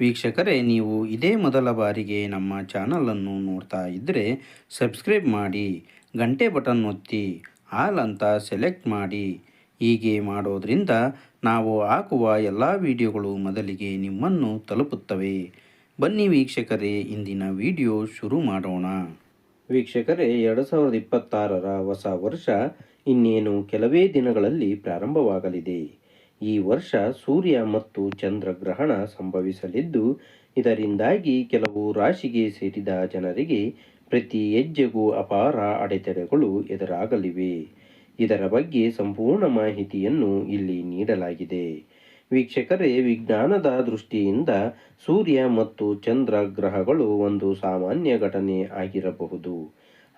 ವೀಕ್ಷಕರೇ, ನೀವು ಇದೇ ಮೊದಲ ಬಾರಿಗೆ ನಮ್ಮ ಚಾನಲನ್ನು ನೋಡ್ತಾ ಇದ್ದರೆ ಸಬ್ಸ್ಕ್ರೈಬ್ ಮಾಡಿ, ಗಂಟೆ ಬಟನ್ ಒತ್ತಿ, ಆಲ್ ಅಂತ ಸೆಲೆಕ್ಟ್ ಮಾಡಿ. ಹೀಗೆ ಮಾಡೋದರಿಂದ ನಾವು ಹಾಕುವ ಎಲ್ಲ ವಿಡಿಯೋಗಳು ಮೊದಲಿಗೆ ನಿಮ್ಮನ್ನು ತಲುಪುತ್ತವೆ. ಬನ್ನಿ ವೀಕ್ಷಕರೇ, ಇಂದಿನ ವಿಡಿಯೋ ಶುರು ಮಾಡೋಣ. ವೀಕ್ಷಕರೇ, ಎರಡು ಸಾವಿರದ ಇಪ್ಪತ್ತಾರರ ಹೊಸ ವರ್ಷ ಇನ್ನೇನು ಕೆಲವೇ ದಿನಗಳಲ್ಲಿ ಪ್ರಾರಂಭವಾಗಲಿದೆ. ಈ ವರ್ಷ ಸೂರ್ಯ ಮತ್ತು ಚಂದ್ರಗ್ರಹಣ ಸಂಭವಿಸಲಿದ್ದು, ಇದರಿಂದಾಗಿ ಕೆಲವು ರಾಶಿಗೆ ಸೇರಿದ ಜನರಿಗೆ ಪ್ರತಿ ಹೆಜ್ಜೆಗೂ ಅಪಾರ ಅಡೆತಡೆಗಳು ಎದುರಾಗಲಿವೆ. ಇದರ ಬಗ್ಗೆ ಸಂಪೂರ್ಣ ಮಾಹಿತಿಯನ್ನು ಇಲ್ಲಿ ನೀಡಲಾಗಿದೆ. ವೀಕ್ಷಕರೇ, ವಿಜ್ಞಾನದ ದೃಷ್ಟಿಯಿಂದ ಸೂರ್ಯ ಮತ್ತು ಚಂದ್ರ ಗ್ರಹಗಳು ಒಂದು ಸಾಮಾನ್ಯ ಘಟನೆ ಆಗಿರಬಹುದು.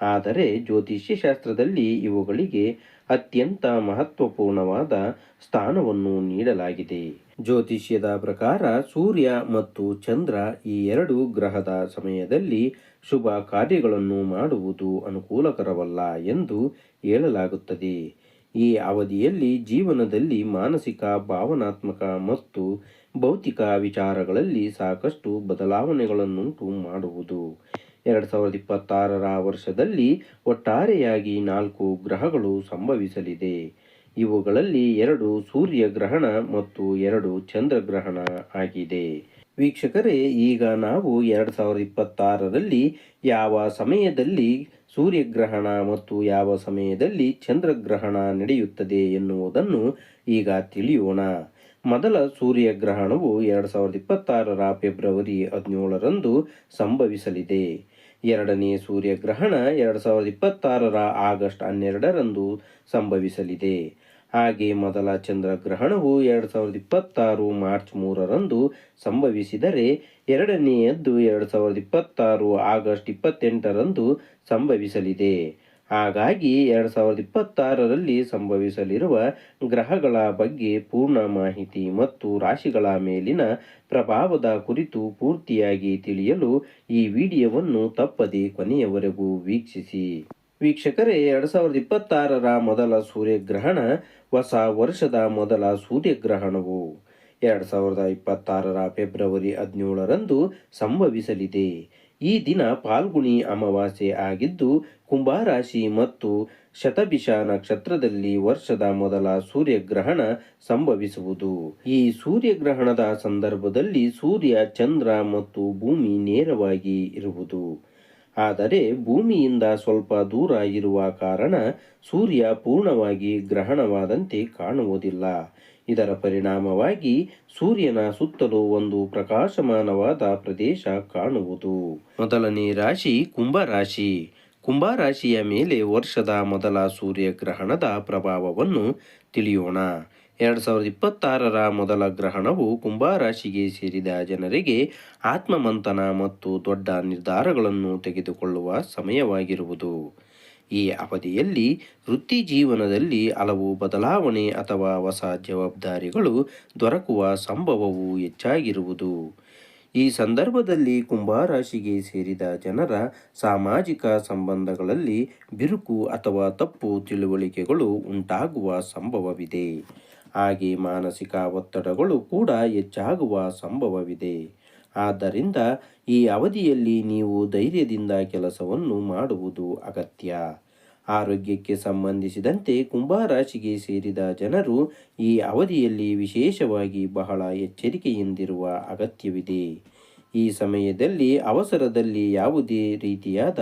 ಆದರೆ ಜ್ಯೋತಿಷ್ಯ ಶಾಸ್ತ್ರದಲ್ಲಿ ಇವುಗಳಿಗೆ ಅತ್ಯಂತ ಮಹತ್ವಪೂರ್ಣವಾದ ಸ್ಥಾನವನ್ನು ನೀಡಲಾಗಿದೆ. ಜ್ಯೋತಿಷ್ಯದ ಪ್ರಕಾರ ಸೂರ್ಯ ಮತ್ತು ಚಂದ್ರ ಈ ಎರಡು ಗ್ರಹದ ಸಮಯದಲ್ಲಿ ಶುಭ ಕಾರ್ಯಗಳನ್ನು ಮಾಡುವುದು ಅನುಕೂಲಕರವಲ್ಲ ಎಂದು ಹೇಳಲಾಗುತ್ತದೆ. ಈ ಅವಧಿಯಲ್ಲಿ ಜೀವನದಲ್ಲಿ ಮಾನಸಿಕ, ಭಾವನಾತ್ಮಕ ಮತ್ತು ಭೌತಿಕ ವಿಚಾರಗಳಲ್ಲಿ ಸಾಕಷ್ಟು ಬದಲಾವಣೆಗಳನ್ನುಂಟು ಮಾಡುವುದು. ಎರಡು ಸಾವಿರದ ಇಪ್ಪತ್ತಾರರ ವರ್ಷದಲ್ಲಿ ಒಟ್ಟಾರೆಯಾಗಿ ನಾಲ್ಕು ಗ್ರಹಗಳು ಸಂಭವಿಸಲಿದೆ. ಇವುಗಳಲ್ಲಿ ಎರಡು ಸೂರ್ಯ ಗ್ರಹಣ ಮತ್ತು ಎರಡು ಚಂದ್ರಗ್ರಹಣ ಆಗಿದೆ. ವೀಕ್ಷಕರೇ, ಈಗ ನಾವು ಎರಡು ಸಾವಿರದ ಇಪ್ಪತ್ತಾರರಲ್ಲಿ ಯಾವ ಸಮಯದಲ್ಲಿ ಸೂರ್ಯಗ್ರಹಣ ಮತ್ತು ಯಾವ ಸಮಯದಲ್ಲಿ ಚಂದ್ರಗ್ರಹಣ ನಡೆಯುತ್ತದೆ ಎನ್ನುವುದನ್ನು ಈಗ ತಿಳಿಯೋಣ. ಮೊದಲ ಸೂರ್ಯಗ್ರಹಣವು ಎರಡು ಸಾವಿರದ ಇಪ್ಪತ್ತಾರರ ಫೆಬ್ರವರಿ ಹದಿನೇಳರಂದು ಸಂಭವಿಸಲಿದೆ. ಎರಡನೇ ಸೂರ್ಯಗ್ರಹಣ ಎರಡು ಸಾವಿರದ ಇಪ್ಪತ್ತಾರರ ಆಗಸ್ಟ್ ಹನ್ನೆರಡರಂದು ಸಂಭವಿಸಲಿದೆ. ಹಾಗೆ ಮೊದಲ ಚಂದ್ರಗ್ರಹಣವು ಎರಡು ಸಾವಿರದ ಇಪ್ಪತ್ತಾರು ಮಾರ್ಚ್ ಮೂರರಂದು ಸಂಭವಿಸಿದರೆ ಎರಡನೆಯದ್ದು ಎರಡು ಸಾವಿರದ ಇಪ್ಪತ್ತಾರು ಆಗಸ್ಟ್ ಇಪ್ಪತ್ತೆಂಟರಂದು ಸಂಭವಿಸಲಿದೆ. ಹಾಗಾಗಿ ಎರಡು ಸಾವಿರದ ಇಪ್ಪತ್ತಾರರಲ್ಲಿ ಸಂಭವಿಸಲಿರುವ ಗ್ರಹಗಳ ಬಗ್ಗೆ ಪೂರ್ಣ ಮಾಹಿತಿ ಮತ್ತು ರಾಶಿಗಳ ಮೇಲಿನ ಪ್ರಭಾವದ ಕುರಿತು ಪೂರ್ತಿಯಾಗಿ ತಿಳಿಯಲು ಈ ವಿಡಿಯೋವನ್ನು ತಪ್ಪದೆ ಕೊನೆಯವರೆಗೂ ವೀಕ್ಷಿಸಿ. ವೀಕ್ಷಕರೇ, ಎರಡು ಸಾವಿರದ ಇಪ್ಪತ್ತಾರರ ಮೊದಲ ಸೂರ್ಯಗ್ರಹಣ ಹೊಸ ವರ್ಷದ ಮೊದಲ ಸೂರ್ಯಗ್ರಹಣವು. ಎರಡು ಸಾವಿರದ ಇಪ್ಪತ್ತಾರರ ಫೆಬ್ರವರಿ ಹದಿನೇಳರಂದು ಸಂಭವಿಸಲಿದೆ. ಈ ದಿನ ಪಾಲ್ಗುಣಿ ಅಮಾವಾಸ್ಯೆ ಆಗಿದ್ದು ಕುಂಭಾರಾಶಿ ಮತ್ತು ಶತಭಿಷ ನಕ್ಷತ್ರದಲ್ಲಿ ವರ್ಷದ ಮೊದಲ ಸೂರ್ಯಗ್ರಹಣ ಸಂಭವಿಸುವುದು. ಈ ಸೂರ್ಯಗ್ರಹಣದ ಸಂದರ್ಭದಲ್ಲಿ ಸೂರ್ಯ ಚಂದ್ರ ಮತ್ತು ಭೂಮಿ ನೇರವಾಗಿ ಇರುವುದು. ಆದರೆ ಭೂಮಿಯಿಂದ ಸ್ವಲ್ಪ ದೂರ ಇರುವ ಕಾರಣ ಸೂರ್ಯ ಪೂರ್ಣವಾಗಿ ಗ್ರಹಣವಾದಂತೆ ಕಾಣುವುದಿಲ್ಲ. ಇದರ ಪರಿಣಾಮವಾಗಿ ಸೂರ್ಯನ ಸುತ್ತಲೂ ಒಂದು ಪ್ರಕಾಶಮಾನವಾದ ಪ್ರದೇಶ ಕಾಣುವುದು. ಮೊದಲನೇ ರಾಶಿ ಕುಂಭರಾಶಿ. ಕುಂಭರಾಶಿಯ ಮೇಲೆ ವರ್ಷದ ಮೊದಲ ಸೂರ್ಯಗ್ರಹಣದ ಪ್ರಭಾವವನ್ನು ತಿಳಿಯೋಣ. ಎರಡು ಸಾವಿರದ ಇಪ್ಪತ್ತಾರರ ಮೊದಲ ಗ್ರಹಣವು ಕುಂಭರಾಶಿಗೆ ಸೇರಿದ ಜನರಿಗೆ ಆತ್ಮಮಂಥನ ಮತ್ತು ದೊಡ್ಡ ನಿರ್ಧಾರಗಳನ್ನು ತೆಗೆದುಕೊಳ್ಳುವ ಸಮಯವಾಗಿರುವುದು. ಈ ಅವಧಿಯಲ್ಲಿ ವೃತ್ತಿ ಜೀವನದಲ್ಲಿ ಹಲವು ಬದಲಾವಣೆ ಅಥವಾ ಹೊಸ ಜವಾಬ್ದಾರಿಗಳು ದೊರಕುವ ಸಂಭವವು ಹೆಚ್ಚಾಗಿರುವುದು. ಈ ಸಂದರ್ಭದಲ್ಲಿ ಕುಂಭರಾಶಿಗೆ ಸೇರಿದ ಜನರ ಸಾಮಾಜಿಕ ಸಂಬಂಧಗಳಲ್ಲಿ ಬಿರುಕು ಅಥವಾ ತಪ್ಪು ತಿಳುವಳಿಕೆಗಳು ಉಂಟಾಗುವ ಸಂಭವವಿದೆ. ಹಾಗೆ ಮಾನಸಿಕ ಒತ್ತಡಗಳು ಕೂಡ ಹೆಚ್ಚಾಗುವ ಸಂಭವವಿದೆ. ಆದ್ದರಿಂದ ಈ ಅವಧಿಯಲ್ಲಿ ನೀವು ಧೈರ್ಯದಿಂದ ಕೆಲಸವನ್ನು ಮಾಡುವುದು ಅಗತ್ಯ. ಆರೋಗ್ಯಕ್ಕೆ ಸಂಬಂಧಿಸಿದಂತೆ ಕುಂಭರಾಶಿಗೆ ಸೇರಿದ ಜನರು ಈ ಅವಧಿಯಲ್ಲಿ ವಿಶೇಷವಾಗಿ ಬಹಳ ಎಚ್ಚರಿಕೆಯಿಂದಿರುವ ಅಗತ್ಯವಿದೆ. ಈ ಸಮಯದಲ್ಲಿ ಅವಸರದಲ್ಲಿ ಯಾವುದೇ ರೀತಿಯಾದ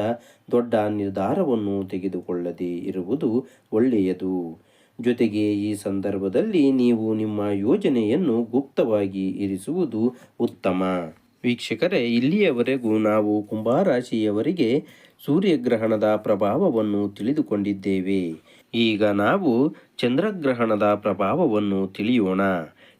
ದೊಡ್ಡ ನಿರ್ಧಾರವನ್ನು ತೆಗೆದುಕೊಳ್ಳದೆ ಇರುವುದು ಒಳ್ಳೆಯದು. ಜೊತೆಗೆ ಈ ಸಂದರ್ಭದಲ್ಲಿ ನೀವು ನಿಮ್ಮ ಯೋಜನೆಯನ್ನು ಗುಪ್ತವಾಗಿ ಇರಿಸುವುದು ಉತ್ತಮ. ವೀಕ್ಷಕರೇ, ಇಲ್ಲಿಯವರೆಗೂ ನಾವು ಕುಂಭರಾಶಿಯವರಿಗೆ ಸೂರ್ಯಗ್ರಹಣದ ಪ್ರಭಾವವನ್ನು ತಿಳಿದುಕೊಂಡಿದ್ದೇವೆ. ಈಗ ನಾವು ಚಂದ್ರಗ್ರಹಣದ ಪ್ರಭಾವವನ್ನು ತಿಳಿಯೋಣ.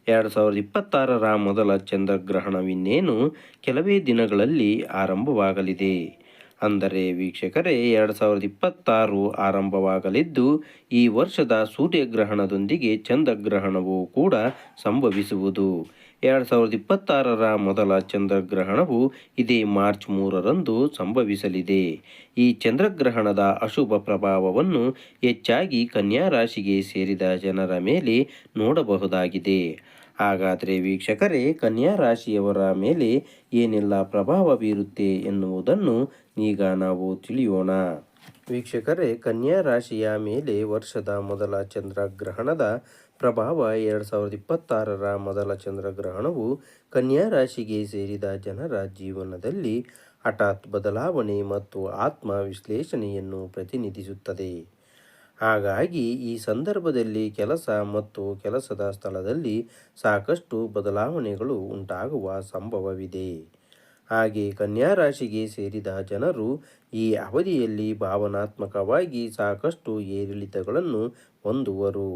ಎರಡು ಸಾವಿರದ ಇಪ್ಪತ್ತಾರರ ಮೊದಲ ಚಂದ್ರಗ್ರಹಣವಿನ್ನೇನು ಕೆಲವೇ ದಿನಗಳಲ್ಲಿ ಆರಂಭವಾಗಲಿದೆ. ಅಂದರೆ ವೀಕ್ಷಕರೇ, ಎರಡು ಸಾವಿರದ ಇಪ್ಪತ್ತಾರು ಆರಂಭವಾಗಲಿದ್ದು, ಈ ವರ್ಷದ ಸೂರ್ಯಗ್ರಹಣದೊಂದಿಗೆ ಚಂದ್ರಗ್ರಹಣವು ಕೂಡ ಸಂಭವಿಸುವುದು. ಎರಡು ಸಾವಿರದ ಇಪ್ಪತ್ತಾರರ ಮೊದಲ ಚಂದ್ರಗ್ರಹಣವು ಇದೇ ಮಾರ್ಚ್ ಮೂರರಂದು ಸಂಭವಿಸಲಿದೆ. ಈ ಚಂದ್ರಗ್ರಹಣದ ಅಶುಭ ಪ್ರಭಾವವನ್ನು ಹೆಚ್ಚಾಗಿ ಕನ್ಯಾ ರಾಶಿಗೆ ಸೇರಿದ ಜನರ ಮೇಲೆ ನೋಡಬಹುದಾಗಿದೆ. ಹಾಗಾದರೆ ವೀಕ್ಷಕರೇ, ಕನ್ಯಾ ರಾಶಿಯವರ ಮೇಲೆ ಏನೆಲ್ಲ ಪ್ರಭಾವ ಬೀರುತ್ತೆ ಎನ್ನುವುದನ್ನು ಈಗ ನಾವು ತಿಳಿಯೋಣ. ವೀಕ್ಷಕರೇ, ಕನ್ಯಾ ರಾಶಿಯ ಮೇಲೆ ವರ್ಷದ ಮೊದಲ ಚಂದ್ರಗ್ರಹಣದ ಪ್ರಭಾವ ಎರಡು ಸಾವಿರದ ಇಪ್ಪತ್ತಾರರ ಮೊದಲ ಚಂದ್ರಗ್ರಹಣವು ಕನ್ಯಾ ರಾಶಿಗೆ ಸೇರಿದ ಜನರ ಜೀವನದಲ್ಲಿ ಹಠಾತ್ ಬದಲಾವಣೆ ಮತ್ತು ಆತ್ಮ ವಿಶ್ಲೇಷಣೆಯನ್ನು ಪ್ರತಿನಿಧಿಸುತ್ತದೆ. ಹಾಗಾಗಿ ಈ ಸಂದರ್ಭದಲ್ಲಿ ಕೆಲಸ ಮತ್ತು ಕೆಲಸದ ಸ್ಥಳದಲ್ಲಿ ಸಾಕಷ್ಟು ಬದಲಾವಣೆಗಳು ಉಂಟಾಗುವ ಸಂಭವವಿದೆ. ಹಾಗೆ ಕನ್ಯಾ ರಾಶಿಗೆ ಸೇರಿದ ಜನರು ಈ ಅವಧಿಯಲ್ಲಿ ಭಾವನಾತ್ಮಕವಾಗಿ ಸಾಕಷ್ಟು ಏರಿಳಿತಗಳನ್ನು ಹೊಂದುವರು.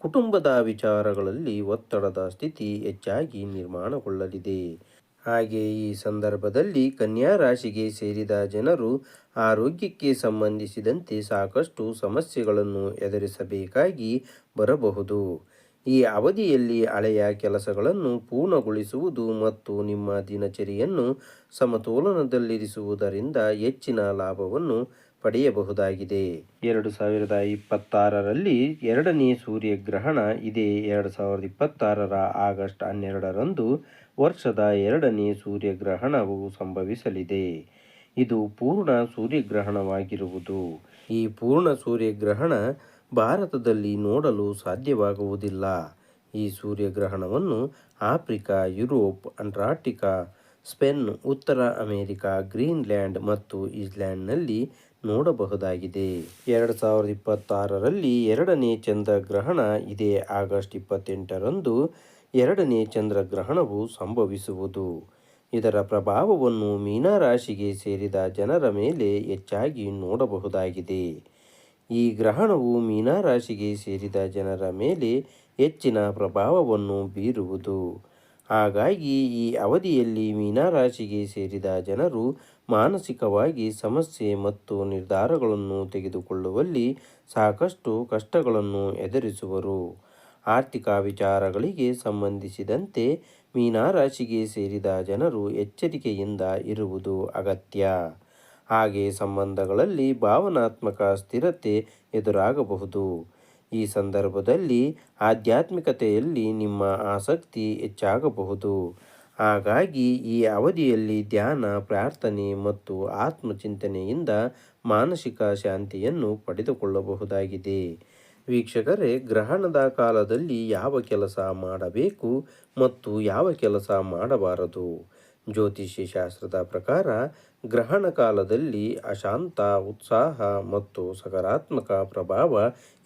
ಕುಟುಂಬದ ವಿಚಾರಗಳಲ್ಲಿ ಒತ್ತಡದ ಸ್ಥಿತಿ ಹೆಚ್ಚಾಗಿ ನಿರ್ಮಾಣಗೊಳ್ಳಲಿದೆ. ಹಾಗೆ ಈ ಸಂದರ್ಭದಲ್ಲಿ ಕನ್ಯಾ ರಾಶಿಗೆ ಸೇರಿದ ಜನರು ಆರೋಗ್ಯಕ್ಕೆ ಸಂಬಂಧಿಸಿದಂತೆ ಸಾಕಷ್ಟು ಸಮಸ್ಯೆಗಳನ್ನು ಎದುರಿಸಬೇಕಾಗಿ ಬರಬಹುದು. ಈ ಅವಧಿಯಲ್ಲಿ ಹಳೆಯ ಕೆಲಸಗಳನ್ನು ಪೂರ್ಣಗೊಳಿಸುವುದು ಮತ್ತು ನಿಮ್ಮ ದಿನಚರಿಯನ್ನು ಸಮತೋಲನದಲ್ಲಿರಿಸುವುದರಿಂದ ಹೆಚ್ಚಿನ ಲಾಭವನ್ನು ಪಡೆಯಬಹುದಾಗಿದೆ. ಎರಡು ಸಾವಿರದ ಇಪ್ಪತ್ತಾರರಲ್ಲಿ ಎರಡನೇ ಸೂರ್ಯಗ್ರಹಣ ಇದೇ ಎರಡು ಸಾವಿರದ ಇಪ್ಪತ್ತಾರರ ಆಗಸ್ಟ್ ಹನ್ನೆರಡರಂದು ವರ್ಷದ ಎರಡನೇ ಸೂರ್ಯಗ್ರಹಣವು ಸಂಭವಿಸಲಿದೆ. ಇದು ಪೂರ್ಣ ಸೂರ್ಯಗ್ರಹಣವಾಗಿರುವುದು. ಈ ಪೂರ್ಣ ಸೂರ್ಯಗ್ರಹಣ ಭಾರತದಲ್ಲಿ ನೋಡಲು ಸಾಧ್ಯವಾಗುವುದಿಲ್ಲ. ಈ ಸೂರ್ಯಗ್ರಹಣವನ್ನು ಆಫ್ರಿಕಾ, ಯುರೋಪ್ ಅಂಟಾರ್ಟಿಕಾ ಸ್ಪೆನ್, ಉತ್ತರ ಅಮೆರಿಕಾ, ಗ್ರೀನ್ಲ್ಯಾಂಡ್ ಮತ್ತು ಇಸ್ಲ್ಯಾಂಡ್ನಲ್ಲಿ ನೋಡಬಹುದಾಗಿದೆ. ಎರಡು ಸಾವಿರದ ಇಪ್ಪತ್ತಾರರಲ್ಲಿ ಎರಡನೇ ಚಂದ್ರಗ್ರಹಣ ಇದೇ ಆಗಸ್ಟ್ ಇಪ್ಪತ್ತೆಂಟರಂದು ಎರಡನೇ ಚಂದ್ರಗ್ರಹಣವು ಸಂಭವಿಸುವುದು. ಇದರ ಪ್ರಭಾವವನ್ನು ಮೀನ ರಾಶಿಗೆ ಸೇರಿದ ಜನರ ಮೇಲೆ ಹೆಚ್ಚಾಗಿ ನೋಡಬಹುದಾಗಿದೆ. ಈ ಗ್ರಹಣವು ಮೀನ ರಾಶಿಗೆ ಸೇರಿದ ಜನರ ಮೇಲೆ ಹೆಚ್ಚಿನ ಪ್ರಭಾವವನ್ನು ಬೀರುವುದು. ಹಾಗಾಗಿ ಈ ಅವಧಿಯಲ್ಲಿ ಮೀನಾರಾಶಿಗೆ ಸೇರಿದ ಜನರು ಮಾನಸಿಕವಾಗಿ ಸಮಸ್ಯೆ ಮತ್ತು ನಿರ್ಧಾರಗಳನ್ನು ತೆಗೆದುಕೊಳ್ಳುವಲ್ಲಿ ಸಾಕಷ್ಟು ಕಷ್ಟಗಳನ್ನು ಎದುರಿಸುವರು. ಆರ್ಥಿಕ ವಿಚಾರಗಳಿಗೆ ಸಂಬಂಧಿಸಿದಂತೆ ಮೀನಾರಾಶಿಗೆ ಸೇರಿದ ಜನರು ಎಚ್ಚರಿಕೆಯಿಂದ ಇರುವುದು ಅಗತ್ಯ. ಹಾಗೆ ಸಂಬಂಧಗಳಲ್ಲಿ ಭಾವನಾತ್ಮಕ ಸ್ಥಿರತೆ ಎದುರಾಗಬಹುದು. ಈ ಸಂದರ್ಭದಲ್ಲಿ ಆಧ್ಯಾತ್ಮಿಕತೆಯಲ್ಲಿ ನಿಮ್ಮ ಆಸಕ್ತಿ ಹೆಚ್ಚಾಗಬಹುದು. ಹಾಗಾಗಿ ಈ ಅವಧಿಯಲ್ಲಿ ಧ್ಯಾನ, ಪ್ರಾರ್ಥನೆ ಮತ್ತು ಆತ್ಮಚಿಂತನೆಯಿಂದ ಮಾನಸಿಕ ಶಾಂತಿಯನ್ನು ಪಡೆದುಕೊಳ್ಳಬಹುದಾಗಿದೆ. ವೀಕ್ಷಕರೇ, ಗ್ರಹಣದ ಕಾಲದಲ್ಲಿ ಯಾವ ಕೆಲಸ ಮಾಡಬೇಕು ಮತ್ತು ಯಾವ ಕೆಲಸ ಮಾಡಬಾರದು? ಜ್ಯೋತಿಷ್ಯ ಶಾಸ್ತ್ರದ ಪ್ರಕಾರ, ಗ್ರಹಣ ಕಾಲದಲ್ಲಿ ಅಶಾಂತ, ಉತ್ಸಾಹ ಮತ್ತು ಸಕಾರಾತ್ಮಕ ಪ್ರಭಾವ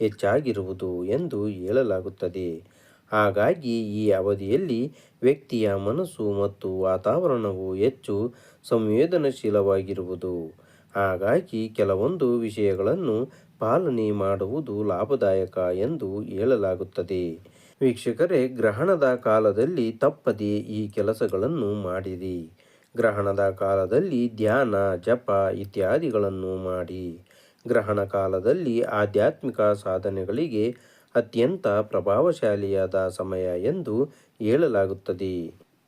ಹೆಚ್ಚಾಗಿರುವುದು ಎಂದು ಹೇಳಲಾಗುತ್ತದೆ. ಹಾಗಾಗಿ ಈ ಅವಧಿಯಲ್ಲಿ ವ್ಯಕ್ತಿಯ ಮನಸ್ಸು ಮತ್ತು ವಾತಾವರಣವು ಹೆಚ್ಚು ಸಂವೇದನಶೀಲವಾಗಿರುವುದು. ಹಾಗಾಗಿ ಕೆಲವೊಂದು ವಿಷಯಗಳನ್ನು ಪಾಲನೆ ಮಾಡುವುದು ಲಾಭದಾಯಕ ಎಂದು ಹೇಳಲಾಗುತ್ತದೆ. ವೀಕ್ಷಕರೇ, ಗ್ರಹಣದ ಕಾಲದಲ್ಲಿ ತಪ್ಪದೇ ಈ ಕೆಲಸಗಳನ್ನು ಮಾಡಿರಿ. ಗ್ರಹಣದ ಕಾಲದಲ್ಲಿ ಧ್ಯಾನ, ಜಪ ಇತ್ಯಾದಿಗಳನ್ನು ಮಾಡಿ. ಗ್ರಹಣ ಕಾಲದಲ್ಲಿ ಆಧ್ಯಾತ್ಮಿಕ ಸಾಧನೆಗಳಿಗೆ ಅತ್ಯಂತ ಪ್ರಭಾವಶಾಲಿಯಾದ ಸಮಯ ಎಂದು ಹೇಳಲಾಗುತ್ತದೆ.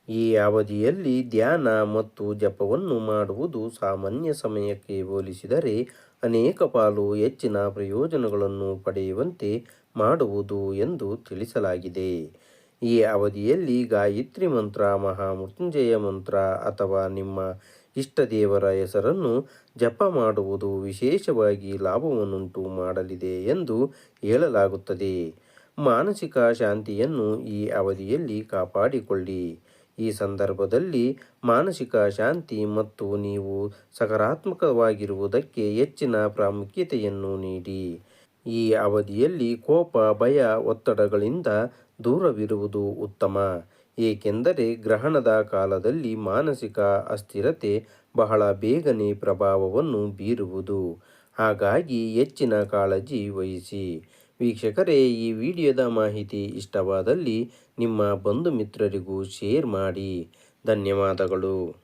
ಈ ಅವಧಿಯಲ್ಲಿ ಧ್ಯಾನ ಮತ್ತು ಜಪವನ್ನು ಮಾಡುವುದು ಸಾಮಾನ್ಯ ಸಮಯಕ್ಕೆ ಹೋಲಿಸಿದರೆ ಅನೇಕ ಪಾಲು ಹೆಚ್ಚಿನ ಪ್ರಯೋಜನಗಳನ್ನು ಪಡೆಯುವಂತೆ ಮಾಡುವುದು ಎಂದು ತಿಳಿಸಲಾಗಿದೆ. ಈ ಅವಧಿಯಲ್ಲಿ ಗಾಯತ್ರಿ ಮಂತ್ರ, ಮಹಾಮೃತ್ಯುಂಜಯ ಮಂತ್ರ ಅಥವಾ ನಿಮ್ಮ ಇಷ್ಟ ದೇವರ ಹೆಸರನ್ನು ಜಪ ಮಾಡುವುದು ವಿಶೇಷವಾಗಿ ಲಾಭವನ್ನುಂಟು ಮಾಡಲಿದೆ ಎಂದು ಹೇಳಲಾಗುತ್ತದೆ. ಮಾನಸಿಕ ಶಾಂತಿಯನ್ನು ಈ ಅವಧಿಯಲ್ಲಿ ಕಾಪಾಡಿಕೊಳ್ಳಿ. ಈ ಸಂದರ್ಭದಲ್ಲಿ ಮಾನಸಿಕ ಶಾಂತಿ ಮತ್ತು ನೀವು ಸಕಾರಾತ್ಮಕವಾಗಿರುವುದಕ್ಕೆ ಹೆಚ್ಚಿನ ಪ್ರಾಮುಖ್ಯತೆಯನ್ನು ನೀಡಿ. ಈ ಅವಧಿಯಲ್ಲಿ ಕೋಪ, ಭಯ, ಒತ್ತಡಗಳಿಂದ ದೂರವಿರುವುದು ಉತ್ತಮ. ಏಕೆಂದರೆ ಗ್ರಹಣದ ಕಾಲದಲ್ಲಿ ಮಾನಸಿಕ ಅಸ್ಥಿರತೆ ಬಹಳ ಬೇಗನೆ ಪ್ರಭಾವವನ್ನು ಬೀರುವುದು. ಹಾಗಾಗಿ ಹೆಚ್ಚಿನ ಕಾಳಜಿ ವಹಿಸಿ. ವೀಕ್ಷಕರೇ ಈ ವಿಡಿಯೋದ ಮಾಹಿತಿ ಇಷ್ಟವಾದಲ್ಲಿ ನಿಮ್ಮ ಬಂಧು ಮಿತ್ರರಿಗೂ ಶೇರ್ ಮಾಡಿ. ಧನ್ಯವಾದಗಳು.